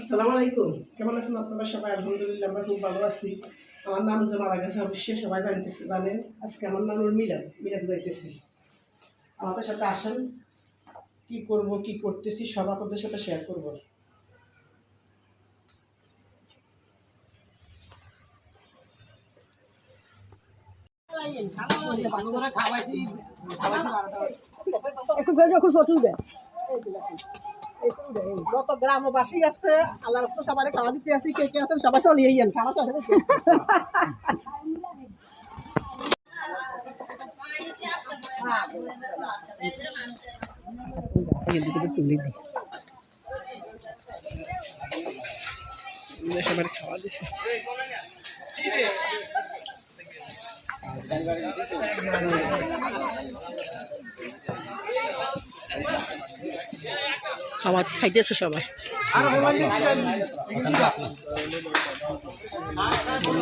আসসালামু আলাইকুম। কেমন আছেন আপনারা সবাই? আলহামদুলিল্লাহ আমরা খুব ভালো আছি। আমার নানু যে মারা গেছে, অবশ্যই সবাই জানতেছে, জানেন। আজকে আমার নানুর মিলাদ। মিলাদ গাইতেছি। আমাদের সাথে আসেন। কি করব, কি করতেছি, সব আপনাদের সাথে শেয়ার করব। যত গ্রামবাসী আছে আল্লাহ রাস্তা সবাই খাওয়া দিতে আসি, কে কে আছেন সবাই চলিয়ে যান খাওয়া তো খাওয়া দিছে খাবার খাইতেছে সবাই।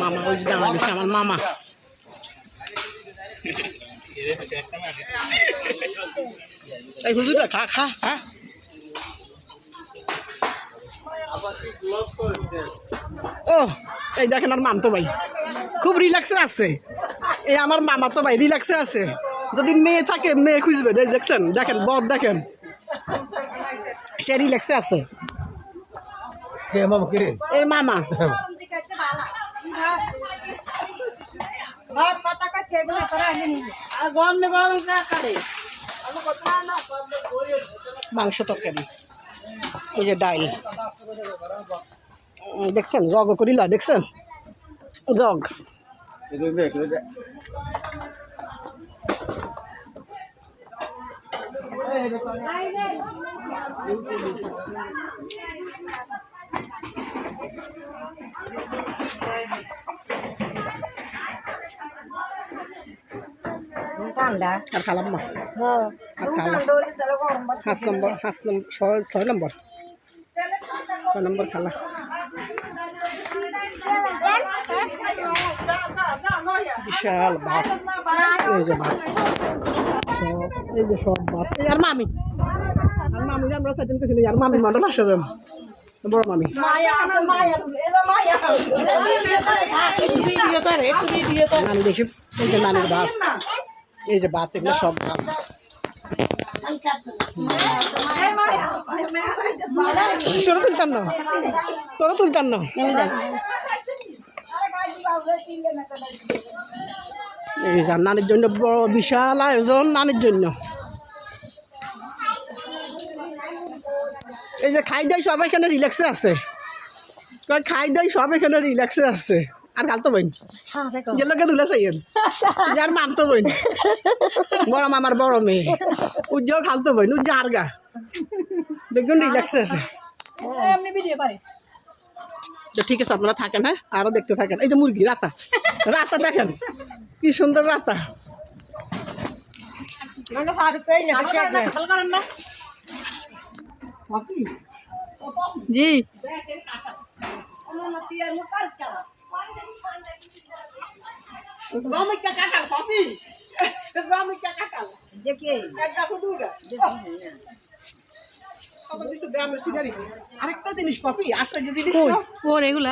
মামা ওই যে দাঁড়া গেছে আমার মামা। এই হুজুরা খা খা খা। ও, এই দেখেন আর মামতো ভাই। খুব রিল্যাক্সে আছে। এই আমার মামা তো ভাই রিল্যাক্সে আছে। যদি মেয়ে থাকে, মেয়ে খুঁজবে। এই দেখছেন, দেখেন বদ দেখেন। সে রিল্যাক্সে আছে। কে মামা কে? রে এই মামা মাংস তরকারি। এই যে ডাইল দেখছেন? জগ করিল দেখছেন? জগ আর খালাম না আর খালাম ছয় ছয় নম্বর ছয় নম্বর খালা বিশাল ভাত এই যে সব ভাত আর মামি? মামি আমরা সেদিন কিছু নেই আর মামি মন্ডল আসবে বড় মামি। দেখি এই যে নানির ভাত এই যে ভাত এগুলো সব ভাত তোরা তুলতাম না তোরা তুলতাম না এই যে নানির জন্য বড় বিশাল আয়োজন নানির জন্য। এই যে খাই দাই সব এখানে রিল্যাক্সে আছে। কয় খাই দাই সব এখানে রিল্যাক্সে আছে। আর খালতো বোন যেগুলোকে তুলে চাইয়েন। যার মামতো বইন। বড় মামার বড় মেয়ে। উজ্জ্বল খালতো বইন। উজ্জ্বল আর গা। দেখুন রিল্যাক্সে আছে। তো ঠিক আছে আপনারা থাকেন হ্যাঁ? আরও দেখতে থাকেন। এই যে মুরগি রাতা। রাতা দেখেন। কি সুন্দর রাতা। সিনারি আরেকটা জিনিস কপি আসলে যদি ওর এগুলা?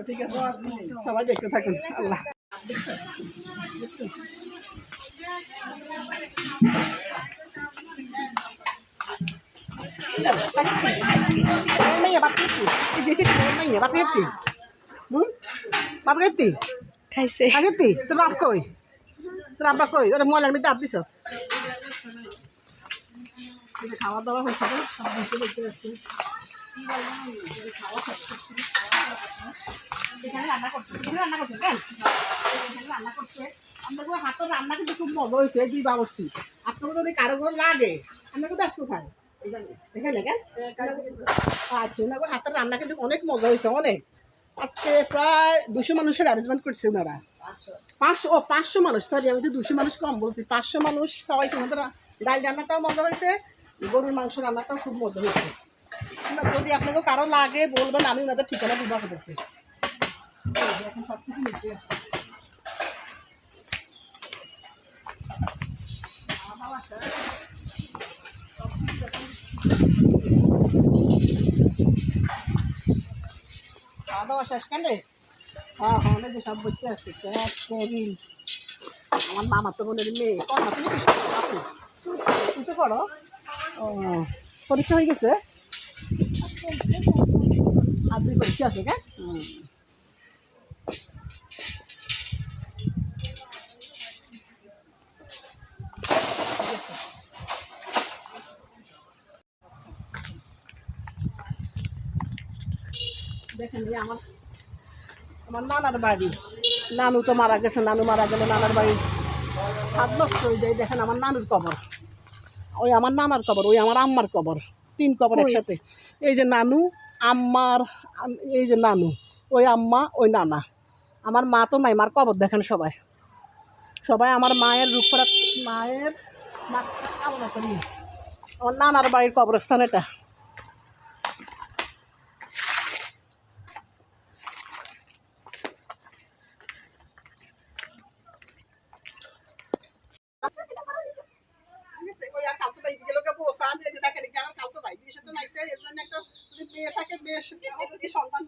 ঠিক আছে সবাই দেখতে থাকুন। আল্লাহ। Hmm? খাইছে Agiti, trap ko eh. Trap ako eh. Oরা ময়লার মধ্যে আপদিস খাওয়া দাওয়া হয়েছে রান্না করছে রান্না করছে রান্না করছে। হাতের রান্না কিন্তু খুব মজা হয়েছে আপনাকে যদি কারও ঘর লাগে আপনাকে আচ্ছা হাতের রান্না কিন্তু অনেক মজা হয়েছে, অনেক। প্রায় দুশো মানুষের অ্যারেঞ্জমেন্ট করছে ওনারা। পাঁচশো পাঁচশো মানুষ সরি আমি তো দুশো মানুষ কম বলছি, পাঁচশো মানুষ খাওয়াইছে ওনাদের ডাল রান্নাটাও মজা হয়েছে, গরুর মাংস রান্নাটাও খুব মজা হয়েছে। যদি আপনাকে কারও লাগে, বলবেন, আমি ওনাদের ঠিকানা দিব করতে এখন হ্যাঁ, হ্যাঁ, সব কিছু আসছে। খাওয়া দাওয়া রে? আমার তো বলে মেয়ে। তুমি করো? পরীক্ষা হয়ে গেছে? আর দুই পরীক্ষা আছে হুম দেখেন আমার আমার নানার বাড়ি। নানু তো মারা গেছে, নানু মারা গেলে নানার বাড়ি সাত বছর হয়ে যায়। দেখেন আমার নানুর কবর। ওই আমার নানার কবর, ওই আমার আম্মার কবর। তিন কবর একসাথে। এই যে নানু আম্মার এই যে নানু ওই আম্মা ওই নানা। আমার মা তো নাই মার কবর দেখেন সবাই। সবাই আমার মায়ের রূপ করা মায়ের কামনা করি আমার নানার বাড়ির কবরস্থান এটা? ওই আর কালকে দিকে বসা আমি দেখেন এই যে আমার কালকে ভাই জিনিসটা তো নাইছে এর জন্য একটা যদি মেয়ে থাকে মেয়ে ওদেরকে সন্তান